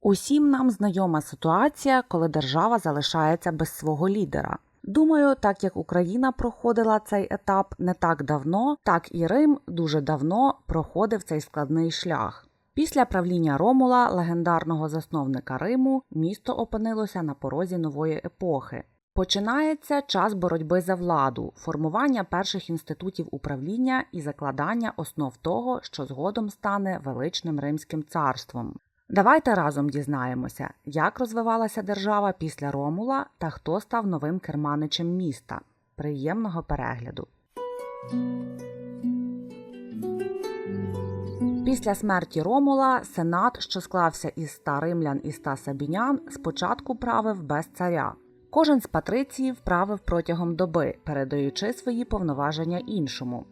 Усім нам знайома ситуація, коли держава залишається без свого лідера. Думаю, так як Україна проходила цей етап не так давно, так і Рим дуже давно проходив цей складний шлях. Після правління Ромула, легендарного засновника Риму, місто опинилося на порозі нової епохи. Починається час боротьби за владу, формування перших інститутів управління і закладання основ того, що згодом стане величним Римським царством. Давайте разом дізнаємося, як розвивалася держава після Ромула та хто став новим керманичем міста. Приємного перегляду. Після смерті Ромула сенат, що склався із ста римлян і ста сабінян, спочатку правив без царя. Кожен з патриціїв правив протягом доби, передаючи свої повноваження іншому.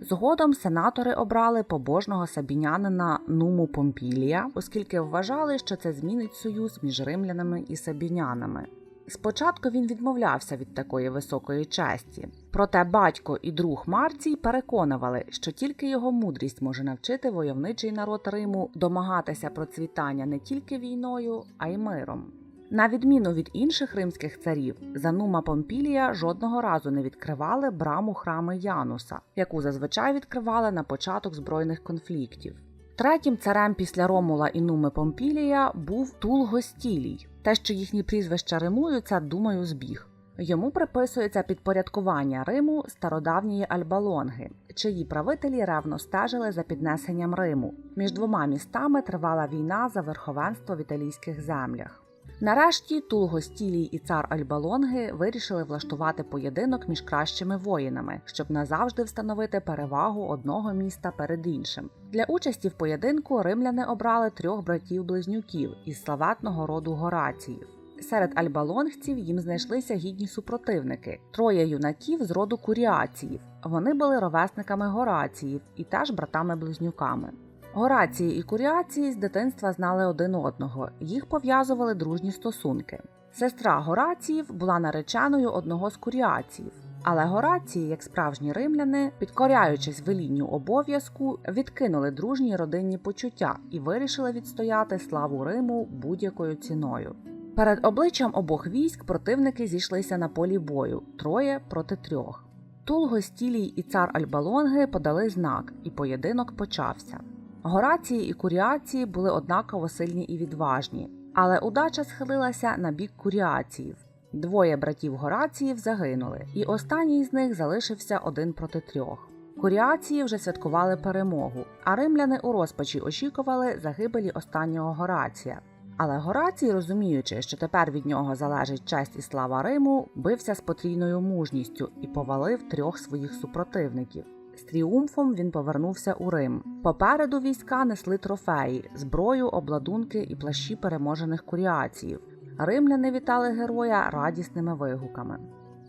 Згодом сенатори обрали побожного сабінянина Нуму Помпілія, оскільки вважали, що це змінить союз між римлянами і сабінянами. Спочатку він відмовлявся від такої високої честі, проте батько і друг Марцій переконували, що тільки його мудрість може навчити войовничий народ Риму домагатися процвітання не тільки війною, а й миром. На відміну від інших римських царів, за Нума Помпілія жодного разу не відкривали браму храми Януса, яку зазвичай відкривали на початок збройних конфліктів. Третім царем після Ромула і Нуми Помпілія був Тулгостілій. Те, що їхні прізвища римуються, думаю, збіг. Йому приписується підпорядкування Риму стародавньої Альбалонги, чиї правителі ревно стежили за піднесенням Риму. Між двома містами тривала війна за верховенство в італійських землях. Нарешті Тулгостілій і цар Альбалонги вирішили влаштувати поєдинок між кращими воїнами, щоб назавжди встановити перевагу одного міста перед іншим. Для участі в поєдинку римляни обрали трьох братів-близнюків із славетного роду Гораціїв. Серед альбалонгців їм знайшлися гідні супротивники троє юнаків з роду куріаціїв. Вони були ровесниками Гораціїв і теж братами-близнюками. Горації і куріації з дитинства знали один одного, їх пов'язували дружні стосунки. Сестра Гораціїв була нареченою одного з куріаціїв, але Горації, як справжні римляни, підкоряючись велінню обов'язку, відкинули дружні родинні почуття і вирішили відстояти славу Риму будь-якою ціною. Перед обличчям обох військ противники зійшлися на полі бою троє проти трьох. Тулгостілій і цар Альбалонги подали знак, і поєдинок почався. Горації і куріації були однаково сильні і відважні, але удача схилилася на бік куріаціїв. Двоє братів Гораціїв загинули, і останній з них залишився один проти трьох. Куріації вже святкували перемогу, а римляни у розпачі очікували загибелі останнього Горація. Але Горацій, розуміючи, що тепер від нього залежить честь і слава Риму, бився з потрійною мужністю і повалив трьох своїх супротивників. З тріумфом він повернувся у Рим. Попереду війська несли трофеї, зброю, обладунки і плащі переможених куріаціїв. Римляни вітали героя радісними вигуками.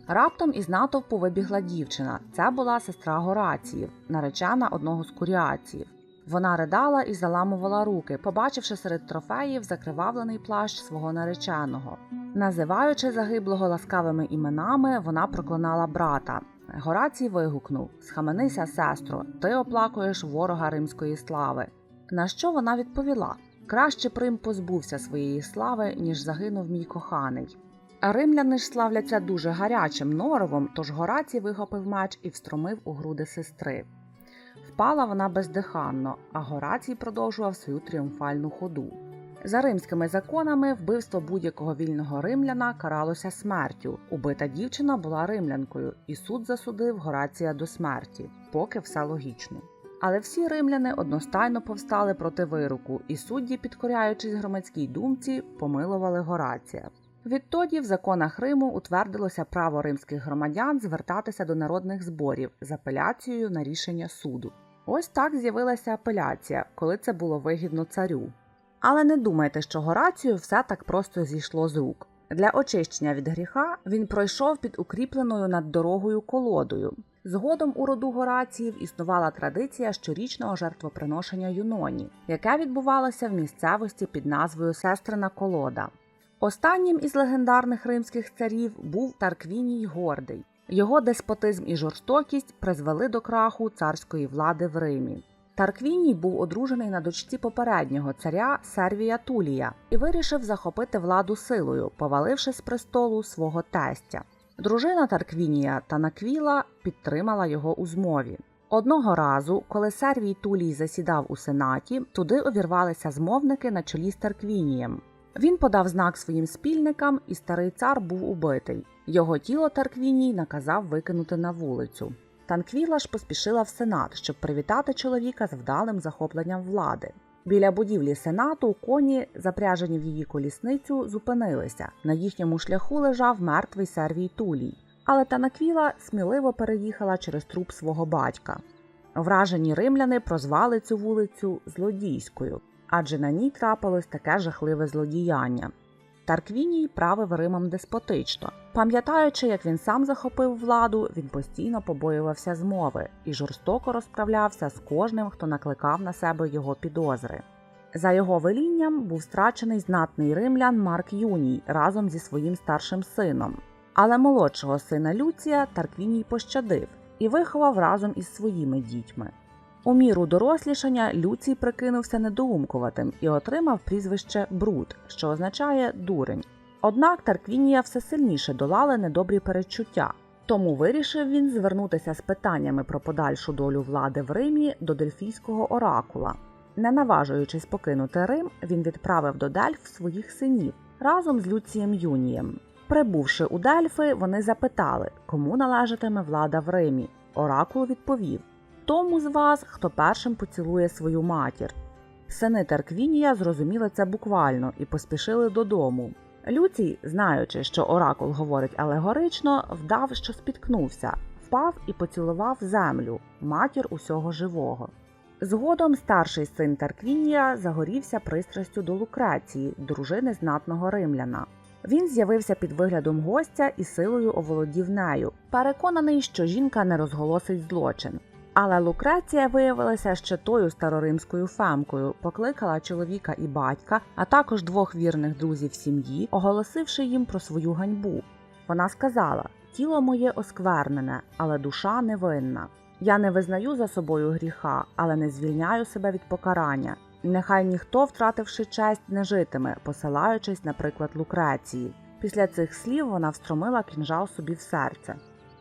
Раптом із натовпу вибігла дівчина. Це була сестра Гораціїв, наречена одного з куріаціїв. Вона ридала і заламувала руки, побачивши серед трофеїв закривавлений плащ свого нареченого. Називаючи загиблого ласкавими іменами, вона проклинала брата. Горацій вигукнув Схаменися, сестро, ти оплакуєш ворога римської слави. На що вона відповіла Краще Прим позбувся своєї слави, ніж загинув мій коханий. Римляни ж славляться дуже гарячим норовом, тож Горацій вихопив меч і встромив у груди сестри. Впала вона бездиханно, а Горацій продовжував свою тріумфальну ходу. За римськими законами вбивство будь-якого вільного римляна каралося смертю. Убита дівчина була римлянкою, і суд засудив Горація до смерті, поки все логічно. Але всі римляни одностайно повстали проти вироку, і судді, підкоряючись громадській думці, помилували Горація. Відтоді в законах Риму утвердилося право римських громадян звертатися до народних зборів з апеляцією на рішення суду. Ось так з'явилася апеляція, коли це було вигідно царю. Але не думайте, що Горацію все так просто зійшло з рук. Для очищення від гріха він пройшов під укріпленою над дорогою колодою. Згодом у роду Гораціїв існувала традиція щорічного жертвоприношення Юноні, яке відбувалося в місцевості під назвою Сестрина колода. Останнім із легендарних римських царів був Тарквіній Гордий. Його деспотизм і жорстокість призвели до краху царської влади в Римі. Тарквіній був одружений на дочці попереднього царя Сервія Тулія і вирішив захопити владу силою, поваливши з престолу свого тестя. Дружина Тарквінія Танаквіла підтримала його у змові. Одного разу, коли Сервій Тулій засідав у сенаті, туди увірвалися змовники на чолі з Тарквінієм. Він подав знак своїм спільникам, і старий цар був убитий. Його тіло Тарквіній наказав викинути на вулицю. Танквіла ж поспішила в сенат, щоб привітати чоловіка з вдалим захопленням влади. Біля будівлі сенату коні, запряжені в її колісницю, зупинилися. На їхньому шляху лежав мертвий сервій Тулій. Але Танаквіла сміливо переїхала через труп свого батька. Вражені римляни прозвали цю вулицю злодійською, адже на ній трапилось таке жахливе злодіяння. Тарквіній правив Римом деспотично. Пам'ятаючи, як він сам захопив владу, він постійно побоювався змови і жорстоко розправлявся з кожним, хто накликав на себе його підозри. За його велінням був страчений знатний римлян Марк Юній разом зі своїм старшим сином. Але молодшого сина Люція Тарквіній пощадив і виховав разом із своїми дітьми. У міру дорослішання Люцій прикинувся недоумкуватим і отримав прізвище Бруд, що означає дурень. Однак Тарквінія все сильніше долали недобрі перечуття, тому вирішив він звернутися з питаннями про подальшу долю влади в Римі до Дельфійського оракула. Не наважуючись покинути Рим, він відправив до Дельф своїх синів разом з Люцієм Юнієм. Прибувши у Дельфи, вони запитали, кому належатиме влада в Римі. Оракул відповів: тому з вас, хто першим поцілує свою матір. Сини Тарквінія зрозуміли це буквально і поспішили додому. Люцій, знаючи, що оракул говорить алегорично, вдав, що спіткнувся, впав і поцілував землю, матір усього живого. Згодом старший син Тарквінія загорівся пристрастю до Лукреції, дружини знатного римляна. Він з'явився під виглядом гостя і силою оволодів нею, переконаний, що жінка не розголосить злочин. Але Лукреція виявилася ще тою староримською фемкою, покликала чоловіка і батька, а також двох вірних друзів сім'ї, оголосивши їм про свою ганьбу. Вона сказала: Тіло моє осквернене, але душа невинна. Я не визнаю за собою гріха, але не звільняю себе від покарання. Нехай ніхто, втративши честь, не житиме, посилаючись, наприклад, Лукреції. Після цих слів вона встромила кінжал собі в серце.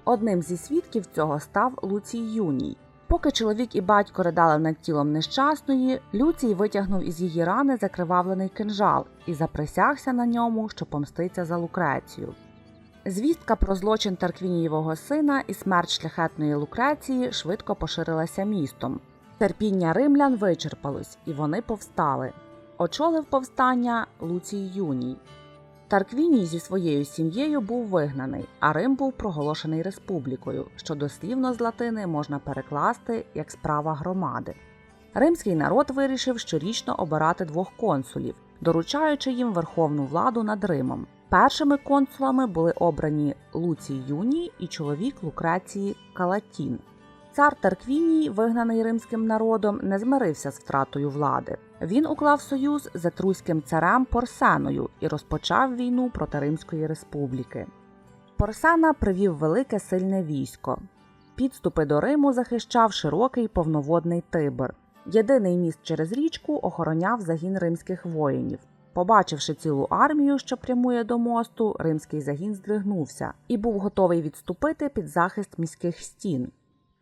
Одним зі свідків цього став Луцій Юній. Поки чоловік і батько ридали над тілом нещасної, Люцій витягнув із її рани закривавлений кинжал і заприсягся на ньому, що помститься за Лукрецію. Звістка про злочин Тарквінієвого сина і смерть шляхетної Лукреції швидко поширилася містом. Терпіння римлян вичерпалось, і вони повстали. Очолив повстання Луцій Юній. Тарквіній зі своєю сім'єю був вигнаний, а Рим був проголошений республікою, що дослівно з латини можна перекласти як справа громади. Римський народ вирішив щорічно обирати двох консулів, доручаючи їм верховну владу над Римом. Першими консулами були обрані Луцій Юній і чоловік Лукреції Калатін. Цар Тарквіній, вигнаний римським народом, не змирився з втратою влади. Він уклав союз з етруським царем Порсеною і розпочав війну проти Римської республіки. Порсена привів велике сильне військо. Підступи до Риму захищав широкий повноводний Тибр. Єдиний міст через річку охороняв загін римських воїнів. Побачивши цілу армію, що прямує до мосту, римський загін здригнувся і був готовий відступити під захист міських стін.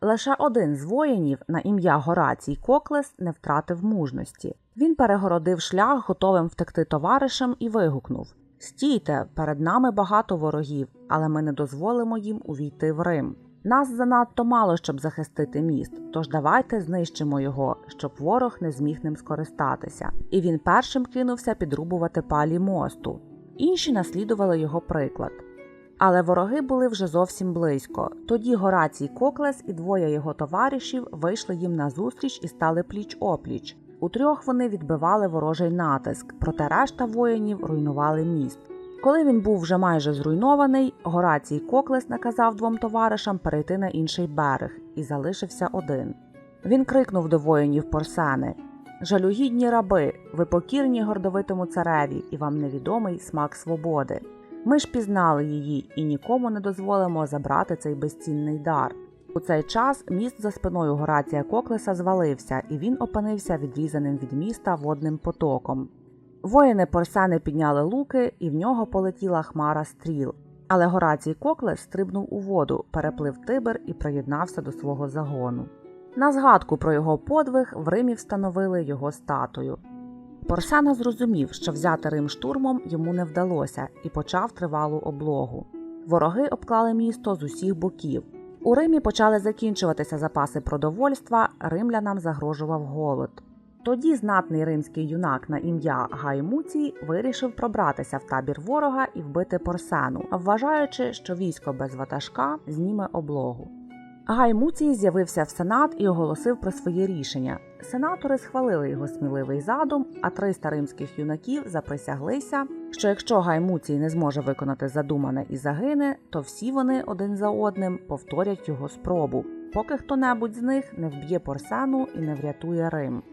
Лише один з воїнів на ім'я Горацій Коклес не втратив мужності. Він перегородив шлях, готовим втекти товаришем, і вигукнув: Стійте, перед нами багато ворогів, але ми не дозволимо їм увійти в Рим. Нас занадто мало, щоб захистити міст, тож давайте знищимо його, щоб ворог не зміг ним скористатися. І він першим кинувся підрубувати палі мосту. Інші наслідували його приклад. Але вороги були вже зовсім близько. Тоді Горацій Коклес і двоє його товаришів вийшли їм назустріч і стали пліч опліч. Утрьох вони відбивали ворожий натиск, проте решта воїнів руйнували міст. Коли він був вже майже зруйнований, Горацій Коклес наказав двом товаришам перейти на інший берег і залишився один. Він крикнув до воїнів Порсени: Жалюгідні раби, ви покірні гордовитому цареві, і вам невідомий смак свободи. Ми ж пізнали її і нікому не дозволимо забрати цей безцінний дар. У цей час міст за спиною Горація Коклеса звалився, і він опинився відрізаним від міста водним потоком. Воїни Порсени підняли луки, і в нього полетіла хмара стріл. Але Горацій Коклес стрибнув у воду, переплив Тибр і приєднався до свого загону. На згадку про його подвиг в Римі встановили його статую. Порсена зрозумів, що взяти Рим штурмом йому не вдалося, і почав тривалу облогу. Вороги обклали місто з усіх боків. У Римі почали закінчуватися запаси продовольства, римлянам загрожував голод. Тоді знатний римський юнак на ім'я Гай Муцій вирішив пробратися в табір ворога і вбити Порсену, вважаючи, що військо без ватажка зніме облогу. Гай Муцій з'явився в Сенат і оголосив про своє рішення. Сенатори схвалили його сміливий задум, а 300 римських юнаків заприсяглися, що якщо Гай Муцій не зможе виконати задумане і загине, то всі вони один за одним повторять його спробу, поки хто-небудь з них не вб'є Порсену і не врятує Рим.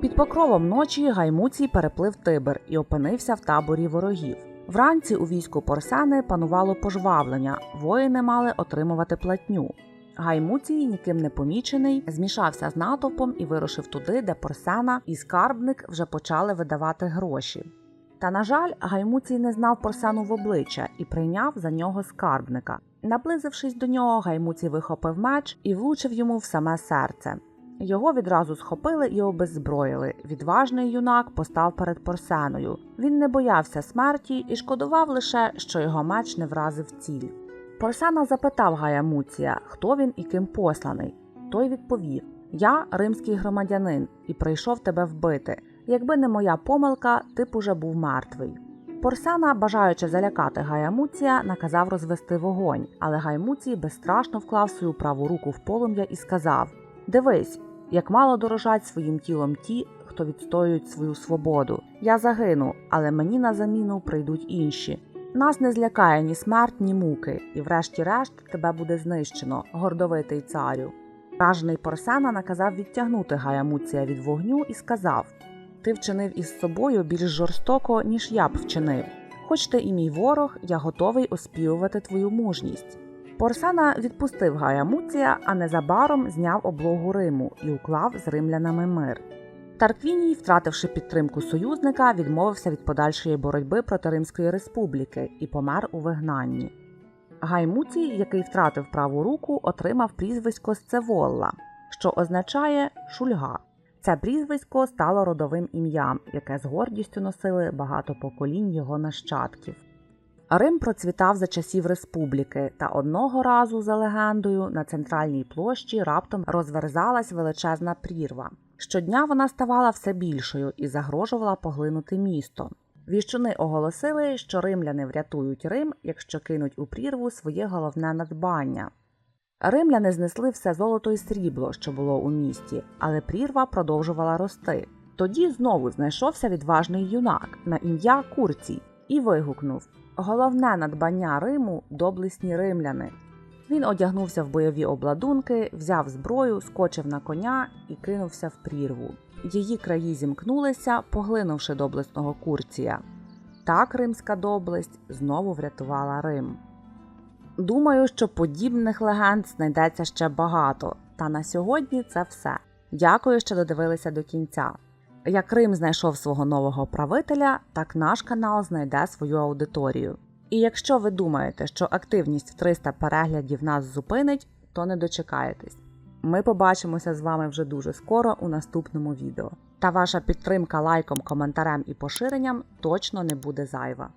Під покровом ночі Гаймуцій переплив Тибр і опинився в таборі ворогів. Вранці у війську Порсени панувало пожвавлення, воїни мали отримувати платню. Гаймуцій, ніким не помічений, змішався з натовпом і вирушив туди, де Порсена і скарбник вже почали видавати гроші. Та, на жаль, Гаймуцій не знав Порсену в обличчя і прийняв за нього скарбника. Наблизившись до нього, Гаймуцій вихопив меч і влучив йому в саме серце. Його відразу схопили і обеззброїли. Відважний юнак постав перед Порсеною. Він не боявся смерті і шкодував лише, що його меч не вразив ціль. Порсена запитав Гая Муція, хто він і ким посланий. Той відповів: Я римський громадянин і прийшов тебе вбити. Якби не моя помилка, ти б уже був мертвий. Порсена, бажаючи залякати Гая Муція, наказав розвести вогонь, але Гай Муцій безстрашно вклав свою праву руку в полум'я і сказав: Дивись, як мало дорожать своїм тілом ті, хто відстоюють свою свободу. Я загину, але мені на заміну прийдуть інші. Нас не злякає ні смерть, ні муки, і врешті-решт тебе буде знищено, гордовитий царю. Вражений Порсена наказав відтягнути Гая Муція від вогню і сказав: Ти вчинив із собою більш жорстоко, ніж я б вчинив. Хоч ти і мій ворог, я готовий оспівувати твою мужність. Порсена відпустив Гая Муція, а незабаром зняв облогу Риму і уклав з римлянами мир. Тарквіній, втративши підтримку союзника, відмовився від подальшої боротьби проти Римської республіки і помер у вигнанні. Гай Муцій, який втратив праву руку, отримав прізвисько Сцеволла, що означає шульга. Це прізвисько стало родовим ім'ям, яке з гордістю носили багато поколінь його нащадків. Рим процвітав за часів республіки, та одного разу, за легендою, на центральній площі раптом розверзалась величезна прірва. Щодня вона ставала все більшою і загрожувала поглинути місто. Віщуни оголосили, що римляни врятують Рим, якщо кинуть у прірву своє головне надбання. Римляни знесли все золото і срібло, що було у місті, але прірва продовжувала рости. Тоді знову знайшовся відважний юнак на ім'я Курцій і вигукнув Головне надбання Риму доблесні римляни. Він одягнувся в бойові обладунки, взяв зброю, скочив на коня і кинувся в прірву. Її краї зімкнулися, поглинувши доблесного Курція. Так римська доблесть знову врятувала Рим. Думаю, що подібних легенд знайдеться ще багато. Та на сьогодні це все. Дякую, що додивилися до кінця. Як Рим знайшов свого нового правителя, так наш канал знайде свою аудиторію. І якщо ви думаєте, що активність в 300 переглядів нас зупинить, то не дочекаєтесь. Ми побачимося з вами вже дуже скоро у наступному відео. Та ваша підтримка лайком, коментарем і поширенням точно не буде зайва.